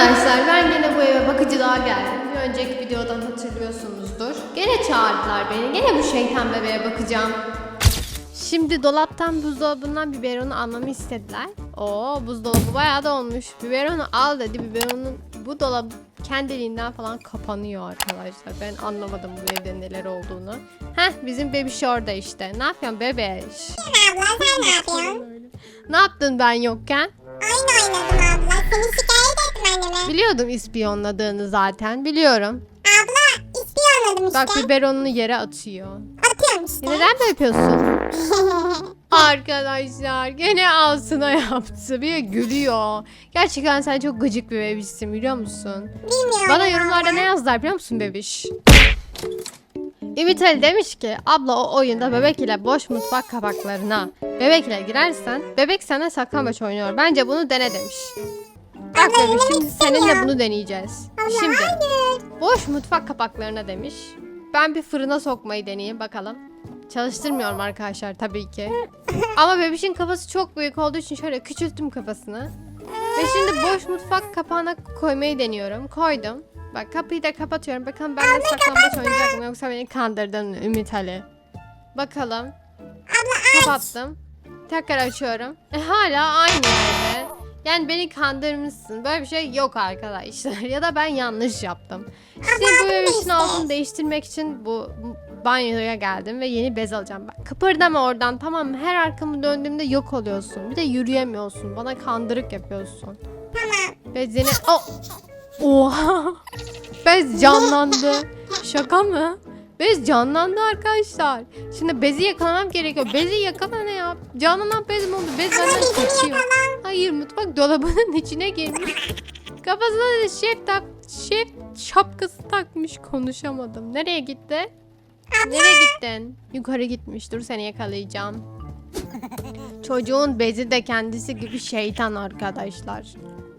Arkadaşlar ben yine bu eve bakıcılığa geldim. Bir önceki videodan hatırlıyorsunuzdur. Gene çağırdılar beni. Gene bu şeytan bebeğe bakacağım. Şimdi dolaptan buzdolabından biberonu almamı istediler. Oo buzdolabı bayağı da olmuş. Biberonu al dedi. Biberonun bu dolap kendiliğinden falan kapanıyor arkadaşlar. Ben anlamadım bu evde neler olduğunu. Heh bizim bebiş orada işte. Ne yapıyorsun bebeş? Abla sen ne yapıyorsun? Ne yaptın ben yokken? Oyun oynadım abla. Seni şikayet anneme. Biliyordum ispiyonladığını zaten. Biliyorum. Abla ispiyonladım işte. Bak biberonunu yere atıyor. Atıyorum işte. Ya Neden böyle yapıyorsun? Arkadaşlar gene ağzına yaptı. Bir de gülüyor. Gerçekten sen çok gıcık bir bebişsin biliyor musun? Bilmiyorum Bana yorumlarda abla. ne yazdılar biliyor musun bebiş? Ümit Ali demiş ki abla o oyunda bebek ile boş mutfak kapaklarına bebek ile girersen bebek sana saklambaç oynuyor. Bence bunu dene demiş. Bak Abla, demiş şimdi seninle bunu deneyeceğiz. Abla Şimdi hayır. boş mutfak kapaklarına demiş. Ben bir fırına sokmayı deneyeyim bakalım. Çalıştırmıyorum arkadaşlar tabii ki. Ama bebişin kafası çok büyük olduğu için şöyle küçülttüm kafasını. Ve şimdi boş mutfak kapağına koymayı deniyorum. Koydum. Bak kapıyı da kapatıyorum. Bakalım ben de saklambaç oynayacak mı yoksa beni kandırdın Ümit Ali. Bakalım. Kapattım. Tekrar açıyorum. E, hala aynı yerde. Yani beni kandırmışsın. Böyle bir şey yok arkadaşlar. ya da ben yanlış yaptım. Şimdi bu bebişin altını değiştirmek için bu banyoya geldim ve yeni bez alacağım. Bak kıpırdama oradan tamam mı? Her arkamı döndüğümde yok oluyorsun. Bir de yürüyemiyorsun. Bana kandırık yapıyorsun. Tamam. Bezini... Oh! Oha! Bez canlandı. Şaka mı? Bez canlandı arkadaşlar. Şimdi bezi yakalamam gerekiyor. Bezi yakala ne yap? Canlanan bez mi oldu? Bez benden kaçıyor. Hayır mutfak dolabının içine girmiş. Kafasına da şef tak şef şapkası takmış konuşamadım. Nereye gitti? Nereye gittin? Yukarı gitmiş. Dur seni yakalayacağım. Çocuğun bezi de kendisi gibi şeytan arkadaşlar.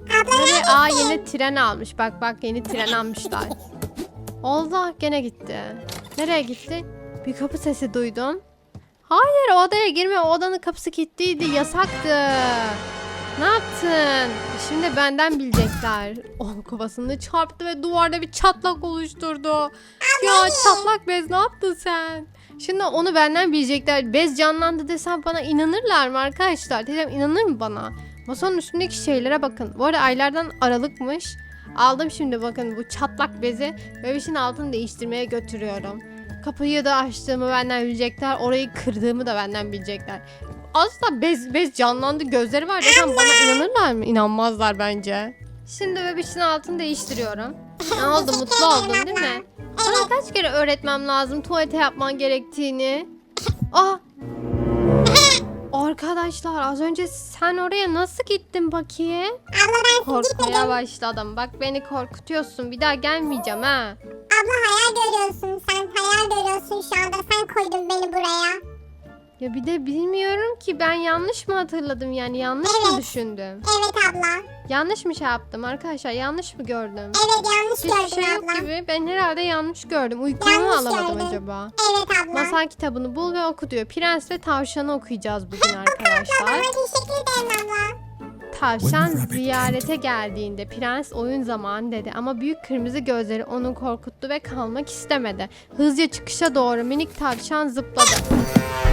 Nereye? Aa yeni tren almış. Bak bak yeni tren almışlar. Allah gene gitti. Nereye gitti? Bir kapı sesi duydum. Hayır o odaya girme. O odanın kapısı kilitliydi. Yasaktı. Ne yaptın? Şimdi benden bilecekler. Oh kafasını çarptı ve duvarda bir çatlak oluşturdu. Ya çatlak bez ne yaptın sen? Şimdi onu benden bilecekler. Bez canlandı desem bana inanırlar mı arkadaşlar? Dedim inanır mı bana? Masanın üstündeki şeylere bakın. Bu arada aylardan aralıkmış. Aldım şimdi bakın bu çatlak bezi. Bebişin altını değiştirmeye götürüyorum. Kapıyı da açtığımı benden bilecekler. Orayı kırdığımı da benden bilecekler. Asla bez, bez canlandı gözleri var desem bana inanırlar mı? İnanmazlar bence. Şimdi bebişin altını değiştiriyorum. Ne oldu mutlu oldun değil mi? Sana kaç kere öğretmem lazım tuvalete yapman gerektiğini? Ah! Arkadaşlar az önce sen oraya nasıl gittin bakayım? Abla ben Korkmaya başladım. Bak beni korkutuyorsun. Bir daha gelmeyeceğim ha. Abla hayal görüyorsun sen. Hayal görüyorsun şu anda. Sen koydun beni buraya. Ya bir de bilmiyorum ki ben yanlış mı hatırladım yani yanlış mı Evet. düşündüm? Evet abla. Yanlış mı şey yaptım arkadaşlar? Yanlış mı gördüm? Evet yanlış Hiçbir gördün şey yok abla. gibi. Ben herhalde yanlış gördüm. Uykumu mu Yanlış alamadım gördün. acaba? Evet abla. Masal kitabını bul ve oku diyor. Prens ve Tavşan'ı okuyacağız bugün arkadaşlar. Bana teşekkür ederim abla. Tavşan ziyarete geldiğinde prens oyun zamanı dedi ama büyük kırmızı gözleri onu korkuttu ve kalmak istemedi. Hızlıca çıkışa doğru minik tavşan zıpladı.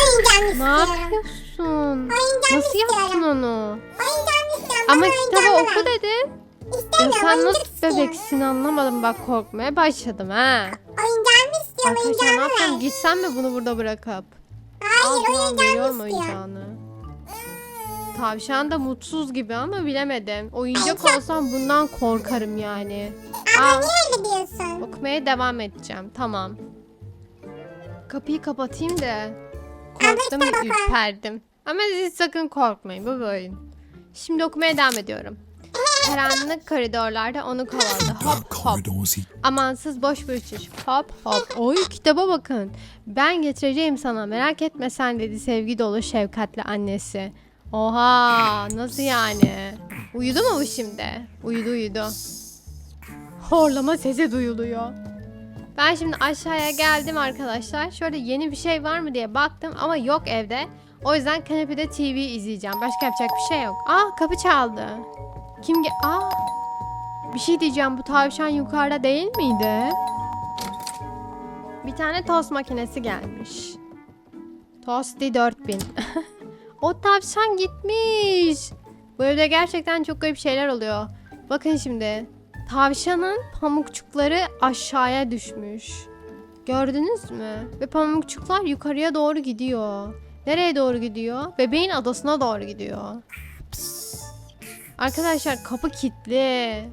Oyuncağımı Ne istiyorum. yapıyorsun? Oyuncağımı Nasıl yaptın istiyorum. onu? Oyuncağımı istiyorum. Ama Bana kitabı oyuncağımı oku ver. dedi. Ya İstemiyorum. sen oyuncak nasıl istiyorum. bebeksin anlamadım bak korkmaya başladım ha. Oyuncağımı istiyorum. Arkadaşlar ne Oyuncağımı yapacağım ver. gitsem mi bunu burada bırakıp? Hayır Al tamam veriyorum oyuncağımı istiyorum. oyuncağını. Tavşan da mutsuz gibi ama bilemedim. Oyuncak olsam bundan korkarım yani. Abla Al. niye öyle diyorsun? Okumaya devam edeceğim. Tamam. Kapıyı kapatayım da. Korktum, ürperdim. Ama siz sakın korkmayın. Bu bir oyun. Şimdi okumaya devam ediyorum. Karanlık koridorlarda onu kovaladı. Hop hop. Amansız boş bir uçuş. Hop hop. Oy kitaba bakın. Ben getireceğim sana merak etme sen dedi sevgi dolu şefkatli annesi. Oha nasıl yani? Uyudu mu bu şimdi? Uyudu uyudu. Horlama sesi duyuluyor. Ben şimdi aşağıya geldim arkadaşlar. Şöyle yeni bir şey var mı diye baktım ama yok evde. O yüzden kanepede TV izleyeceğim. Başka yapacak bir şey yok. Aa kapı çaldı. Kim ge... Aa Bir şey diyeceğim bu tavşan yukarıda değil miydi? Bir tane tost makinesi gelmiş. Tosti 4000. o tavşan gitmiş. Bu evde gerçekten çok garip şeyler oluyor. Bakın şimdi. Tavşanın pamukçukları aşağıya düşmüş. Gördünüz mü? Ve pamukçuklar yukarıya doğru gidiyor. Nereye doğru gidiyor? Bebeğin adasına doğru gidiyor. Arkadaşlar kapı kilitli.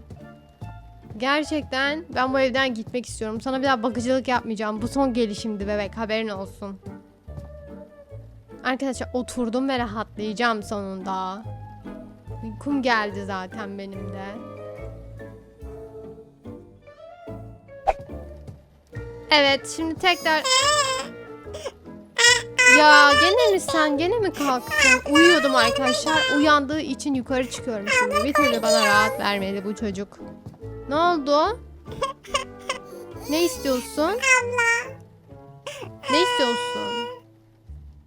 Gerçekten ben bu evden gitmek istiyorum. Sana bir daha bakıcılık yapmayacağım. Bu son gelişimdi bebek haberin olsun. Arkadaşlar oturdum ve rahatlayacağım sonunda. Uykum geldi zaten benim de. Evet şimdi tekrar... Ya gene mi sen? Gene mi kalktın? Uyuyordum arkadaşlar. Uyandığı için yukarı çıkıyorum şimdi. Bir türlü bana rahat vermedi bu çocuk. Ne oldu? Ne istiyorsun? Abla. Ne istiyorsun?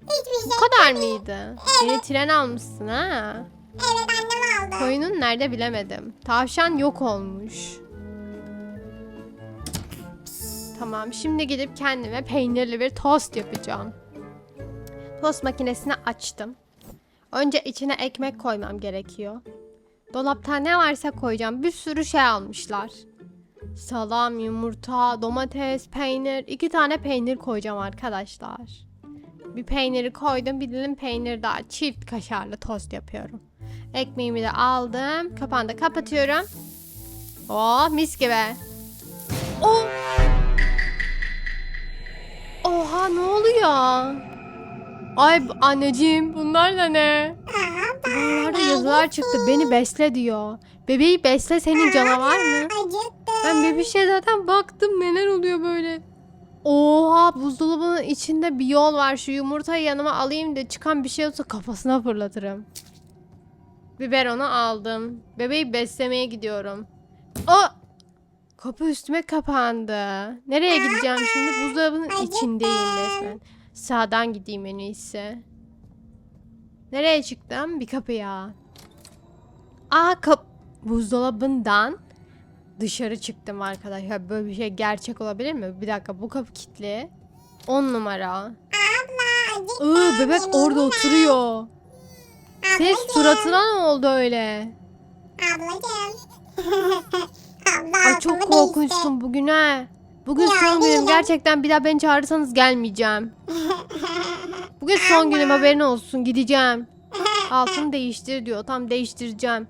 Hiçbir Bu şey. kadar mıydı? Yeni tren almışsın ha? Evet annem aldı. Koyunun nerede bilemedim. Tavşan yok olmuş. Tamam şimdi gidip kendime peynirli bir tost yapacağım. Tost makinesini açtım. Önce içine ekmek koymam gerekiyor. Dolapta ne varsa koyacağım. Bir sürü şey almışlar. Salam, yumurta, domates, peynir. iki tane peynir koyacağım arkadaşlar. Bir peyniri koydum. Bir dilim peynir daha. Çift kaşarlı tost yapıyorum. Ekmeğimi de aldım. Kapağını da kapatıyorum. Oh mis gibi. Oha ne oluyor? Ay anneciğim bunlar da ne? Bunlarda yazılar çıktı. Beni besle diyor. Bebeği besle senin canavar mı? Ben bebişe zaten baktım neler oluyor böyle. Oha buzdolabının içinde bir yol var. Şu yumurtayı yanıma alayım da çıkan bir şey olsa kafasına fırlatırım. Biberonu aldım. Bebeği beslemeye gidiyorum. O Kapı üstüme kapandı. Nereye gideceğim şimdi? Buzdolabının içindeyim resmen. Sağdan gideyim en iyisi. Nereye çıktım? Bir kapıya. Aa kap buzdolabından dışarı çıktım arkadaşlar. Böyle bir şey gerçek olabilir mi? Bir dakika bu kapı kilitli. 10 numara. Abla. Iı bebek orada oturuyor. Ses suratına ne oldu öyle? Ablacığım. Ay çok korkunçsun bugün ha. Bugün Ya, son günüm. değilim. Gerçekten bir daha beni çağırırsanız gelmeyeceğim. Bugün son günüm haberin olsun. Gideceğim. Altını değiştir diyor. Tam değiştireceğim.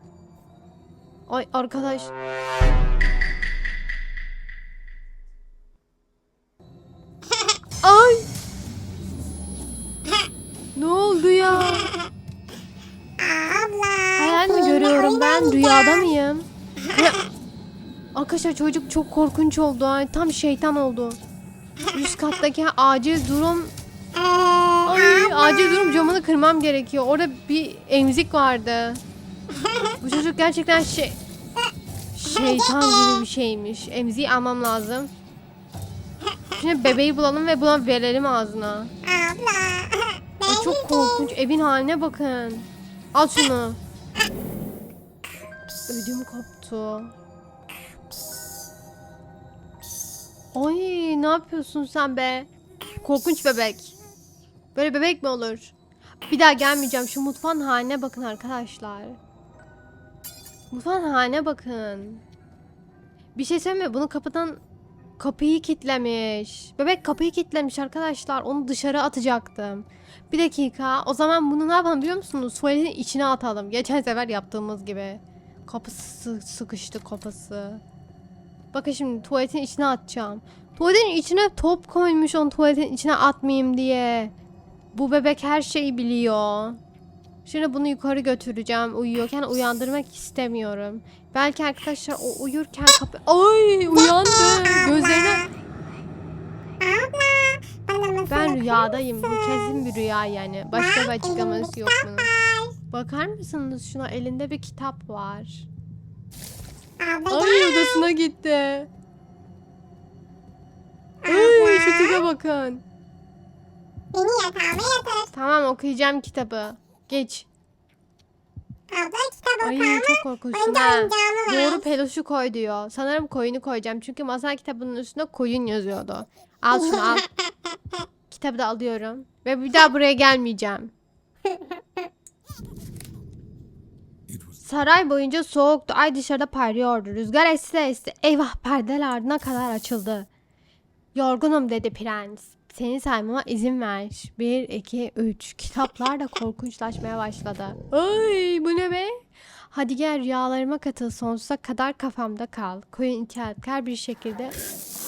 Ay arkadaş. Ay. Ne oldu ya? Abla. Hayal mi görüyorum ben? Rüyada mıyım? Ya- Arkadaşlar çocuk çok korkunç oldu. Ay, tam şeytan oldu. Üst kattaki acil durum Ay, acil durum camını kırmam gerekiyor. Orada bir emzik vardı. Bu çocuk gerçekten şey şeytan gibi bir şeymiş. Emziği almam lazım. Şimdi bebeği bulalım ve buna verelim ağzına. abla. Çok korkunç. Evin haline bakın. Al şunu. Ödüm koptu. Ay ne yapıyorsun sen be? Korkunç bebek. Böyle bebek mi olur? Bir daha gelmeyeceğim. Şu mutfağın haline bakın arkadaşlar. Mutfağın haline bakın. Bir şey söyleyeyim? Bunu kapıdan kapıyı kilitlemiş. Bebek kapıyı kilitlemiş arkadaşlar. Onu dışarı atacaktım. Bir dakika. O zaman bunu ne yapalım biliyor musunuz? Tuvaletin içine atalım. Geçen sefer yaptığımız gibi. Kapısı sı- sıkıştı kapısı. Bakın şimdi tuvaletin içine atacağım. Tuvaletin içine top koymuş onu tuvaletin içine atmayayım diye. Bu bebek her şeyi biliyor. Şimdi bunu yukarı götüreceğim uyuyorken uyandırmak istemiyorum. Belki arkadaşlar o uyurken kapı... Ay uyandı. Gözlerine... Ben rüyadayım. Bu kesin bir rüya yani. Başka bir açıklaması yok bunun. Bakar mısınız şuna elinde bir kitap var. Abla Ay gel. odasına gitti. Ay şu tipe bakın. Beni yatağıma yatır. Tamam okuyacağım kitabı. Geç. Abla kitap Ay ama çok korkunç. önce Ha. oyuncağımı ver. Doğru peluşu koy diyor. Sanırım koyunu koyacağım. Çünkü masal kitabının üstünde koyun yazıyordu. Al şunu al. Kitabı da alıyorum. Ve bir daha buraya gelmeyeceğim. Saray boyunca soğuktu. Ay dışarıda parlıyordu. Rüzgar esti esti. Eyvah perdeler ardına kadar açıldı. Yorgunum dedi prens. Seni saymama izin ver. 1, 2, 3. Kitaplar da korkunçlaşmaya başladı. Ay bu ne be? Hadi gel rüyalarıma katıl sonsuza kadar kafamda kal. Koyun itaatkar bir şekilde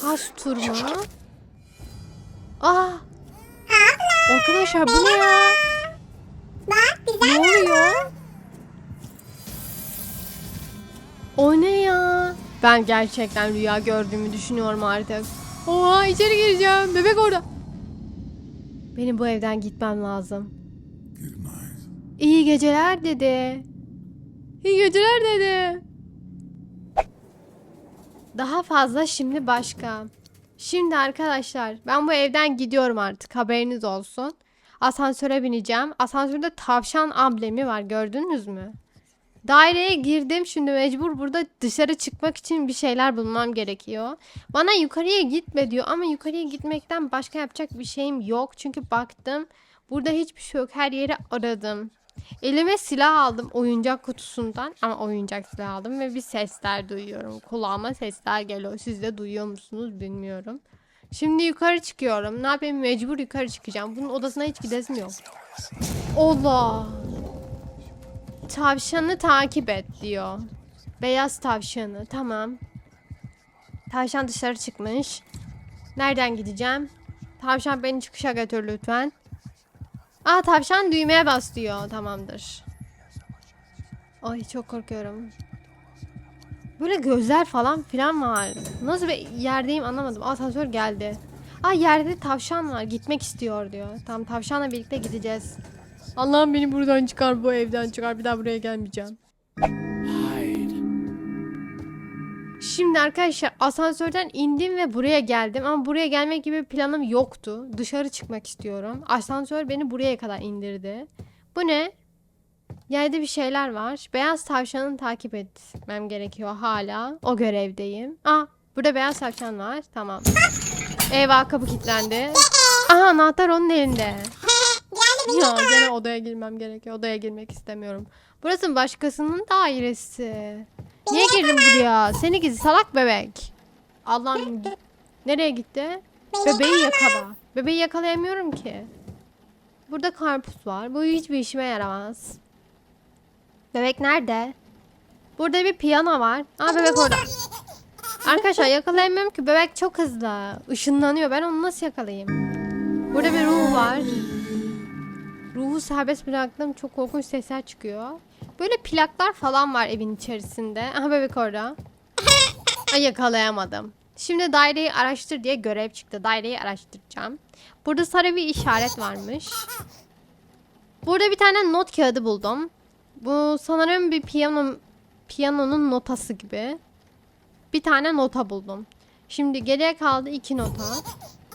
has turma. Ah! Arkadaşlar bu ne ya? Bak güzel Ne oluyor? O ne ya? Ben gerçekten rüya gördüğümü düşünüyorum artık. Oha içeri gireceğim. Bebek orada. Benim bu evden gitmem lazım. İyi geceler dedi. İyi geceler dedi. Daha fazla şimdi başka. Şimdi arkadaşlar ben bu evden gidiyorum artık haberiniz olsun. Asansöre bineceğim. Asansörde tavşan amblemi var gördünüz mü? Daireye girdim şimdi mecbur burada dışarı çıkmak için bir şeyler bulmam gerekiyor. Bana yukarıya gitme diyor ama yukarıya gitmekten başka yapacak bir şeyim yok. Çünkü baktım burada hiçbir şey yok her yeri aradım. Elime silah aldım oyuncak kutusundan ama oyuncak silah aldım ve bir sesler duyuyorum. Kulağıma sesler geliyor. Siz de duyuyor musunuz bilmiyorum. Şimdi yukarı çıkıyorum. Ne yapayım mecbur yukarı çıkacağım. Bunun odasına hiç gidesim yok. Allah. Tavşanı takip et diyor. Beyaz tavşanı. Tamam. Tavşan dışarı çıkmış. Nereden gideceğim? Tavşan beni çıkışa götür lütfen. Aa tavşan düğmeye bas diyor. Tamamdır. Ay çok korkuyorum. Böyle gözler falan filan var. Nasıl bir yerdeyim anlamadım. Asansör geldi. Aa yerde tavşan var. Gitmek istiyor diyor. Tamam tavşanla birlikte gideceğiz. Allah'ım beni buradan çıkar bu evden çıkar. Bir daha buraya gelmeyeceğim. Şimdi arkadaşlar asansörden indim ve buraya geldim ama buraya gelmek gibi bir planım yoktu. Dışarı çıkmak istiyorum. Asansör beni buraya kadar indirdi. Bu ne? Yerde bir şeyler var. Beyaz tavşanı takip etmem gerekiyor hala. O görevdeyim. Aa burada beyaz tavşan var. Tamam. Eyvah kapı kilitlendi. Aha anahtar onun elinde. Ya gene odaya girmem gerekiyor. Odaya girmek istemiyorum. Burası başkasının dairesi. Niye girdin buraya? Seni gizli salak bebek. Allah'ım nereye gitti? Bebeği yakala. Bebeği yakalayamıyorum ki. Burada karpuz var. Bu hiçbir işime yaramaz. Bebek nerede? Burada bir piyano var. Aa bebek orada. Arkadaşlar yakalayamıyorum ki. Bebek çok hızlı. Işınlanıyor. Ben onu nasıl yakalayayım? Burada bir ruh var. Ruhu serbest bıraktım. Çok korkunç sesler çıkıyor. Böyle plaklar falan var evin içerisinde. Aha bebek orada. Ay yakalayamadım. Şimdi daireyi araştır diye görev çıktı. Daireyi araştıracağım. Burada sarı bir işaret varmış. Burada bir tane not kağıdı buldum. Bu sanırım bir piyano piyanonun notası gibi. Bir tane nota buldum. Şimdi geriye kaldı iki nota.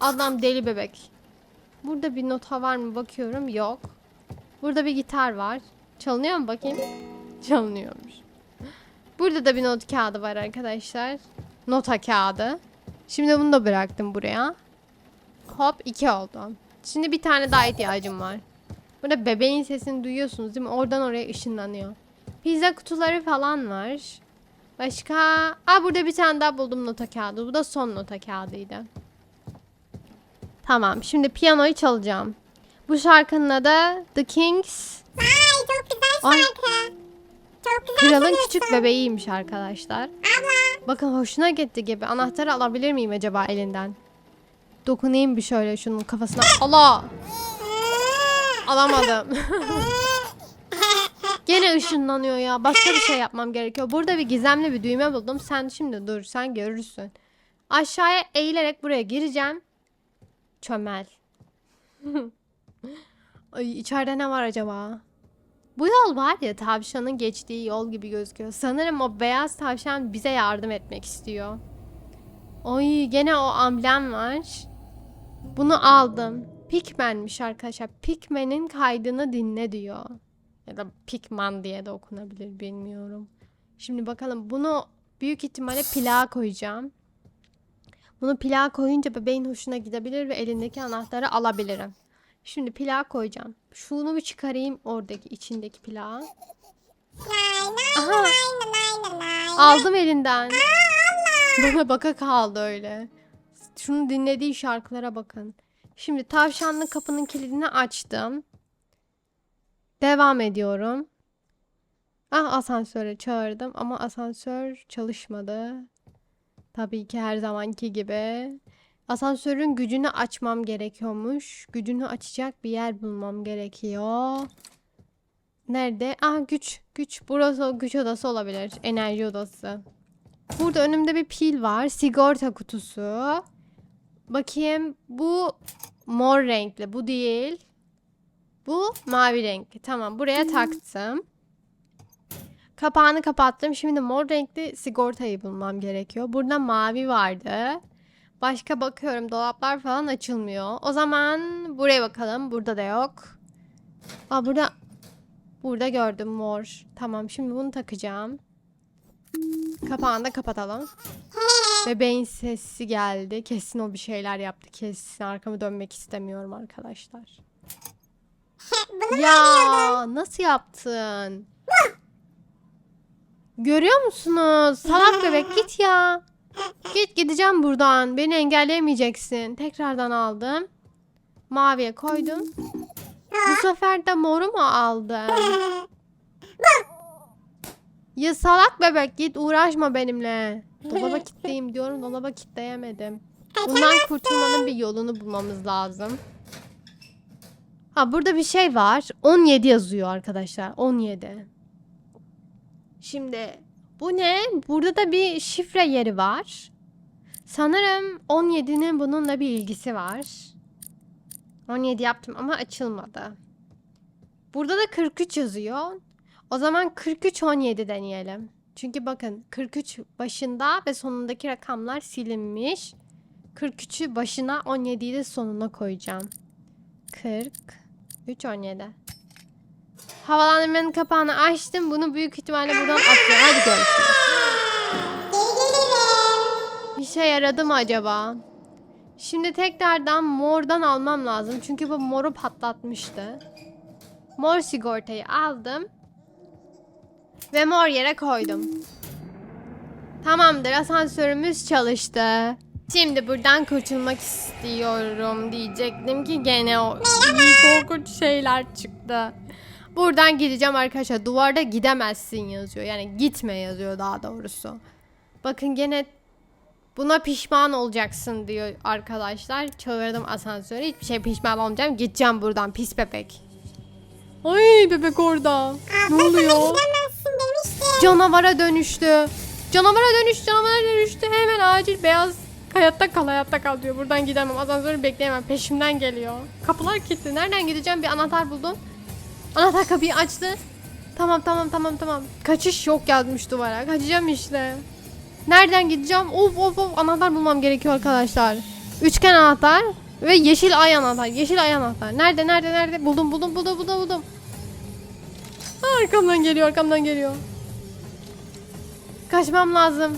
Adam deli bebek. Burada bir nota var mı bakıyorum. Yok. Burada bir gitar var. Çalınıyor mu bakayım? Çalınıyormuş. Burada da bir not kağıdı var arkadaşlar. Nota kağıdı. Şimdi bunu da bıraktım buraya. Hop iki oldu. Şimdi bir tane daha ihtiyacım var. Burada bebeğin sesini duyuyorsunuz değil mi? Oradan oraya ışınlanıyor. Pizza kutuları falan var. Başka... Aa burada bir tane daha buldum nota kağıdı. Bu da son nota kağıdıydı. Tamam şimdi piyanoyu çalacağım. Bu şarkının adı The Kings. Ay çok güzel Ay. şarkı. Çok güzel Kralın küçük bebeğiymiş arkadaşlar. Abla. Bakın hoşuna gitti gibi. Anahtarı alabilir miyim acaba elinden? Dokunayım bir şöyle şunun kafasına. Allah! Alamadım. Gene ışınlanıyor ya. Başka bir şey yapmam gerekiyor. Burada bir gizemli bir düğme buldum. Sen şimdi dur. Sen görürsün. Aşağıya eğilerek buraya gireceğim. Çömel. Ay içeride ne var acaba? Bu yol var ya tavşanın geçtiği yol gibi gözüküyor. Sanırım o beyaz tavşan bize yardım etmek istiyor. Oy gene o amblem var. Bunu aldım. Pikmen'miş arkadaşlar. Pikmen'in kaydını dinle diyor. Ya da Pikman diye de okunabilir bilmiyorum. Şimdi bakalım bunu büyük ihtimalle plağa koyacağım. Bunu plağa koyunca bebeğin hoşuna gidebilir ve elindeki anahtarı alabilirim. Şimdi plağa koyacağım. Şunu bir çıkarayım oradaki içindeki lay Aha aldım elinden. Bana baka kaldı öyle. Şunu dinlediği şarkılara bakın. Şimdi tavşanlı kapının kilidini açtım. Devam ediyorum. Ah asansöre çağırdım ama asansör çalışmadı. Tabii ki her zamanki gibi. Asansörün gücünü açmam gerekiyormuş. Gücünü açacak bir yer bulmam gerekiyor. Nerede? Ah güç. Güç. Burası güç odası olabilir. Enerji odası. Burada önümde bir pil var. Sigorta kutusu. Bakayım bu mor renkli. Bu değil. Bu mavi renkli. Tamam buraya taktım. Kapağını kapattım. Şimdi mor renkli sigortayı bulmam gerekiyor. Burada mavi vardı. Başka bakıyorum dolaplar falan açılmıyor. O zaman buraya bakalım. Burada da yok. Aa burada burada gördüm mor. Tamam şimdi bunu takacağım. Kapağını da kapatalım. Bebeğin sesi geldi. Kesin o bir şeyler yaptı. Kesin arkamı dönmek istemiyorum arkadaşlar. Bunu Ya nasıl yaptın? Görüyor musunuz? Salak bebek git ya. Git gideceğim buradan. Beni engelleyemeyeceksin. Tekrardan aldım. Maviye koydum. Bu sefer de moru mu aldım? Ya salak bebek git uğraşma benimle. Dolaba kilitleyeyim diyorum. Dolaba kilitleyemedim. Bundan kurtulmanın bir yolunu bulmamız lazım. Ha burada bir şey var. 17 yazıyor arkadaşlar. 17. Şimdi bu ne? Burada da bir şifre yeri var. Sanırım 17'nin bununla bir ilgisi var. 17 yaptım ama açılmadı. Burada da 43 yazıyor. O zaman 43 17 deneyelim. Çünkü bakın 43 başında ve sonundaki rakamlar silinmiş. 43'ü başına 17'yi de sonuna koyacağım. 43 17. Havalandırmanın kapağını açtım. Bunu büyük ihtimalle buradan atıyorum. Hadi görüşürüz. İşe yaradı mı acaba? Şimdi tekrardan mordan almam lazım. Çünkü bu moru patlatmıştı. Mor sigortayı aldım. Ve mor yere koydum. Tamamdır asansörümüz çalıştı. Şimdi buradan kurtulmak istiyorum diyecektim ki gene o iyi korkunç şeyler çıktı. Buradan gideceğim arkadaşlar. Duvarda gidemezsin yazıyor. Yani gitme yazıyor daha doğrusu. Bakın gene Buna pişman olacaksın diyor arkadaşlar. Çağırdım asansöre. Hiçbir şey pişman olmayacağım. Gideceğim buradan pis bebek. Ay bebek orada. Ne oluyor? Canavara dönüştü. Canavara dönüştü, canavara dönüştü. Hemen acil beyaz hayatta kal, hayatta kal diyor. Buradan gidemem. Asansörü bekleyemem. Peşimden geliyor. Kapılar kilitli. Nereden gideceğim? Bir anahtar buldum. Anahtar kapıyı açtı. Tamam tamam tamam tamam. Kaçış yok yazmış duvara. Kaçacağım işte. Nereden gideceğim? Of of of anahtar bulmam gerekiyor arkadaşlar. Üçgen anahtar ve yeşil ay anahtar. Yeşil ay anahtar. Nerede nerede nerede? Buldum buldum buldum buldum buldum. Arkamdan geliyor arkamdan geliyor. Kaçmam lazım.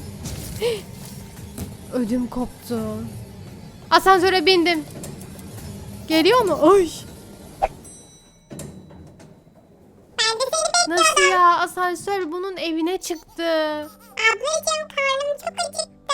Ödüm koptu. Asansöre bindim. Geliyor mu? Oy. Ya? Asansör bunun evine çıktı. Ablacığım karnım çok acıktı.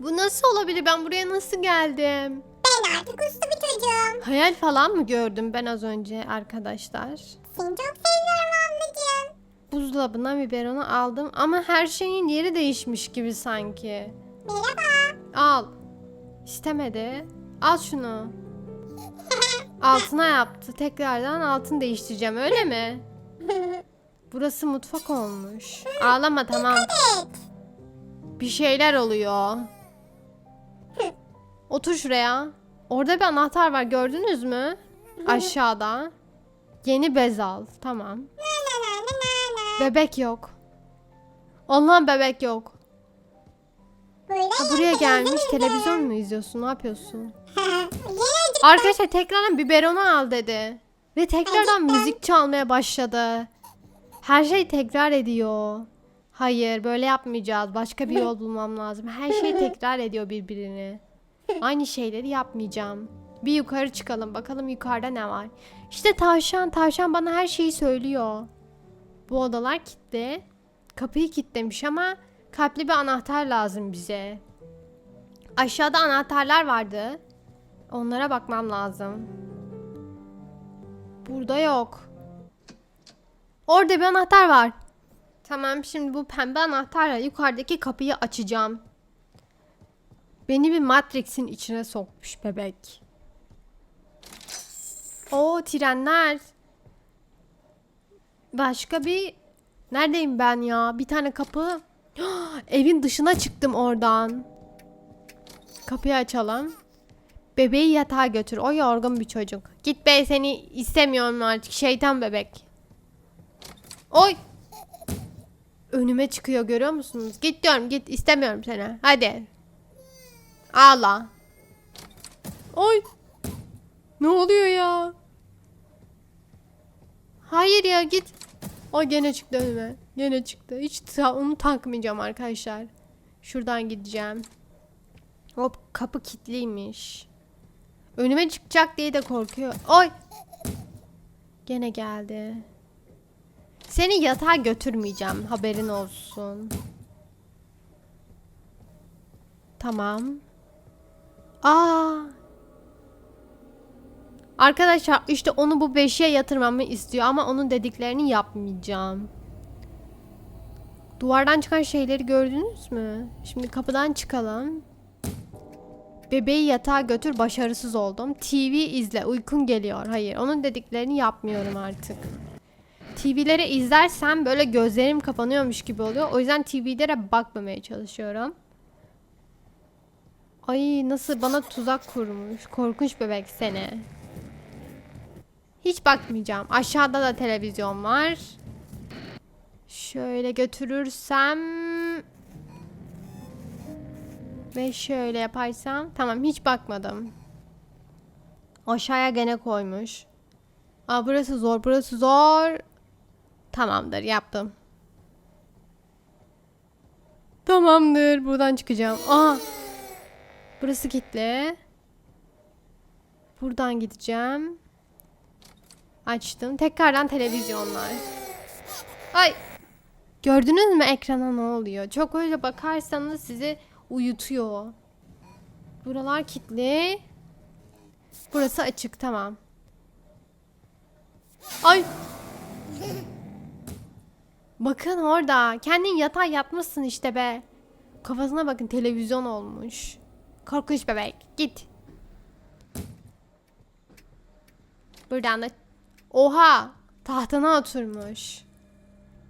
Bu nasıl olabilir? Ben buraya nasıl geldim? Ben artık uslu bir çocuğum. Hayal falan mı gördüm ben az önce arkadaşlar? Seni çok seviyorum ablacığım. Buzdolabından biberonu aldım ama her şeyin yeri değişmiş gibi sanki. Merhaba. Al. İstemedi. Al şunu. Altına yaptı. Tekrardan altın değiştireceğim öyle mi? Burası mutfak olmuş. Ağlama tamam. Bir şeyler oluyor. Otur şuraya. Orada bir anahtar var gördünüz mü? Aşağıda. Yeni bez al. Tamam. Bebek yok. Allah'ım bebek yok. Ha, buraya gelmiş televizyon mu izliyorsun? Ne yapıyorsun? Arkadaşlar tekrardan biberonu al dedi. Ve tekrardan müzik çalmaya başladı. Her şey tekrar ediyor. Hayır böyle yapmayacağız. Başka bir yol bulmam lazım. Her şey tekrar ediyor birbirini. Aynı şeyleri yapmayacağım. Bir yukarı çıkalım. Bakalım yukarıda ne var. İşte tavşan. Tavşan bana her şeyi söylüyor. Bu odalar kilitli. Kapıyı kilitlemiş ama kalpli bir anahtar lazım bize. Aşağıda anahtarlar vardı. Onlara bakmam lazım. Burada yok. Orada bir anahtar var. Tamam şimdi bu pembe anahtarla yukarıdaki kapıyı açacağım. Beni bir Matrix'in içine sokmuş bebek. O trenler. Başka bir Neredeyim ben ya? Bir tane kapı. Evin dışına çıktım oradan. Kapıyı açalım. Bebeği yatağa götür. O yorgun bir çocuk. Git be seni istemiyorum artık. Şeytan bebek. Oy. Önüme çıkıyor görüyor musunuz? Git diyorum git istemiyorum seni. Hadi. Ağla. Oy. Ne oluyor ya? Hayır ya git. O gene çıktı önüme. Gene çıktı. Hiç ta- onu takmayacağım arkadaşlar. Şuradan gideceğim. Hop kapı kilitliymiş. Önüme çıkacak diye de korkuyor. Oy. Gene geldi. Seni yatağa götürmeyeceğim. Haberin olsun. Tamam. Aa. Arkadaşlar işte onu bu beşiğe yatırmamı istiyor ama onun dediklerini yapmayacağım. Duvardan çıkan şeyleri gördünüz mü? Şimdi kapıdan çıkalım. Bebeği yatağa götür başarısız oldum. TV izle uykun geliyor. Hayır onun dediklerini yapmıyorum artık. TV'leri izlersem böyle gözlerim kapanıyormuş gibi oluyor. O yüzden TV'lere bakmamaya çalışıyorum. Ay nasıl bana tuzak kurmuş. Korkunç bebek seni. Hiç bakmayacağım. Aşağıda da televizyon var. Şöyle götürürsem ve şöyle yaparsam tamam hiç bakmadım. Aşağıya gene koymuş. Aa burası zor, burası zor. Tamamdır, yaptım. Tamamdır, buradan çıkacağım. Aa. Burası kilitli. Buradan gideceğim. Açtım. Tekrardan televizyonlar. Ay. Gördünüz mü ekrana ne oluyor? Çok öyle bakarsanız sizi uyutuyor. Buralar kilitli. Burası açık tamam. Ay. Bakın orada. Kendin yatağa yatmışsın işte be. Kafasına bakın televizyon olmuş. Korkunç bebek. Git. Buradan da... Oha! Tahtına oturmuş.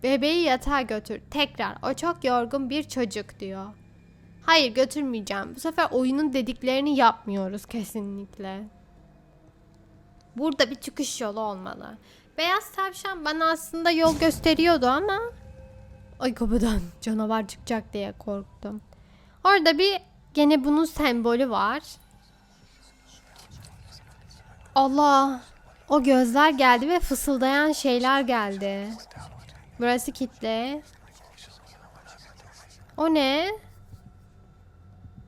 Bebeği yatağa götür. Tekrar. O çok yorgun bir çocuk diyor. Hayır götürmeyeceğim. Bu sefer oyunun dediklerini yapmıyoruz kesinlikle. Burada bir çıkış yolu olmalı. Beyaz tavşan bana aslında yol gösteriyordu ama... Ay kapıdan canavar çıkacak diye korktum. Orada bir gene bunun sembolü var. Allah! O gözler geldi ve fısıldayan şeyler geldi. Burası kitle. O ne?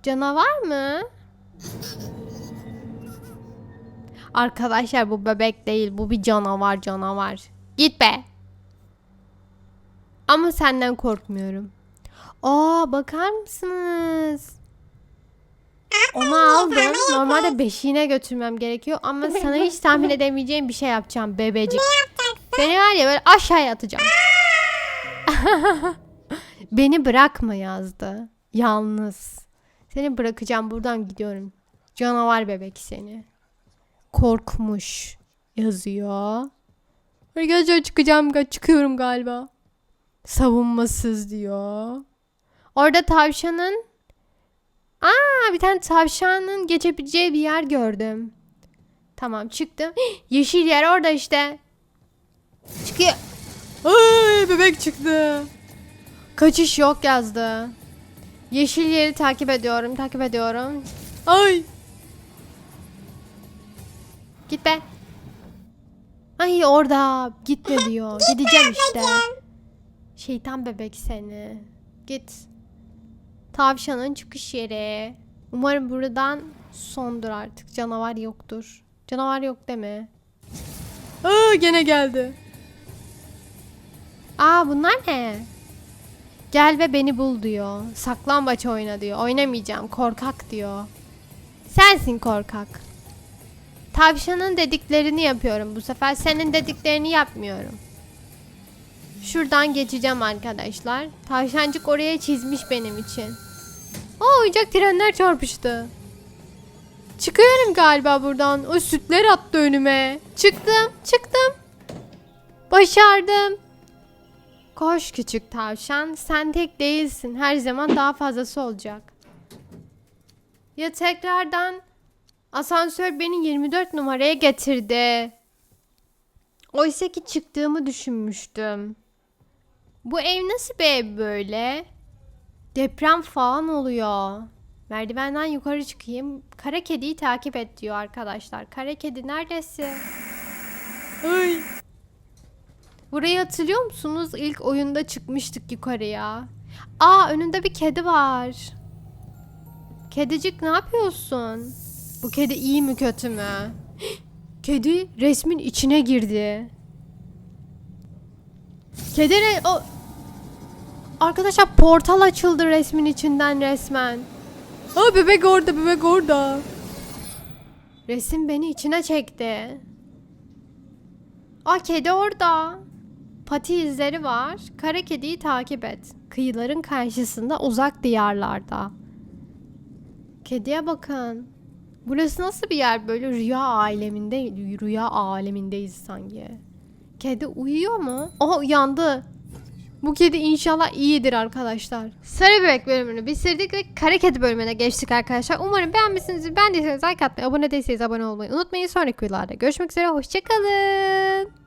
Canavar mı? Arkadaşlar bu bebek değil. Bu bir canavar canavar. Git be. Ama senden korkmuyorum. Aa bakar mısınız? Onu aldım. Normalde beşiğine götürmem gerekiyor ama sana hiç tahmin edemeyeceğim bir şey yapacağım bebecik. Seni var ya böyle aşağıya atacağım. Beni bırakma yazdı. Yalnız. Seni bırakacağım buradan gidiyorum. Canavar bebek seni. Korkmuş yazıyor. Arkadaşlar çıkacağım çıkıyorum galiba. Savunmasız diyor. Orada tavşanın Aa bir tane tavşanın geçebileceği bir yer gördüm. Tamam çıktım. Yeşil yer orada işte. Çıkıyor. Ay bebek çıktı. Kaçış yok yazdı. Yeşil yeri takip ediyorum, takip ediyorum. Ay. Git be. Ay orada gitme diyor. Gideceğim işte. Şeytan bebek seni. Git. Tavşanın çıkış yeri. Umarım buradan sondur artık. Canavar yoktur. Canavar yok deme. Aa gene geldi. Aa bunlar ne? Gel ve beni bul diyor. Saklambaç oyna diyor. Oynamayacağım. Korkak diyor. Sensin korkak. Tavşanın dediklerini yapıyorum bu sefer. Senin dediklerini yapmıyorum. Şuradan geçeceğim arkadaşlar. Tavşancık oraya çizmiş benim için. Aa oyuncak trenler çarpıştı. Çıkıyorum galiba buradan. O sütler attı önüme. Çıktım, çıktım. Başardım. Koş küçük tavşan. Sen tek değilsin. Her zaman daha fazlası olacak. Ya tekrardan asansör beni 24 numaraya getirdi. Oysa ki çıktığımı düşünmüştüm. Bu ev nasıl bir ev böyle? Deprem falan oluyor. Merdivenden yukarı çıkayım. Kara kediyi takip et diyor arkadaşlar. Kara kedi neredesin? Ay. Burayı hatırlıyor musunuz? İlk oyunda çıkmıştık yukarıya. Aa önünde bir kedi var. Kedicik ne yapıyorsun? Bu kedi iyi mi kötü mü? Kedi resmin içine girdi. Kedi re- o Arkadaşlar portal açıldı resmin içinden resmen. Aa bebek orada bebek orada. Resim beni içine çekti. Aa kedi orada. Pati izleri var. Kara kediyi takip et. Kıyıların karşısında uzak diyarlarda. Kediye bakın. Burası nasıl bir yer böyle rüya aleminde rüya alemindeyiz sanki. Kedi uyuyor mu? Aha uyandı. Bu kedi inşallah iyidir arkadaşlar. Sarı bebek bölümünü bitirdik ve kara kedi bölümüne geçtik arkadaşlar. Umarım beğenmişsinizdir. Beğendiyseniz like atmayı, abone değilseniz abone olmayı unutmayın. Sonraki videolarda görüşmek üzere. Hoşçakalın.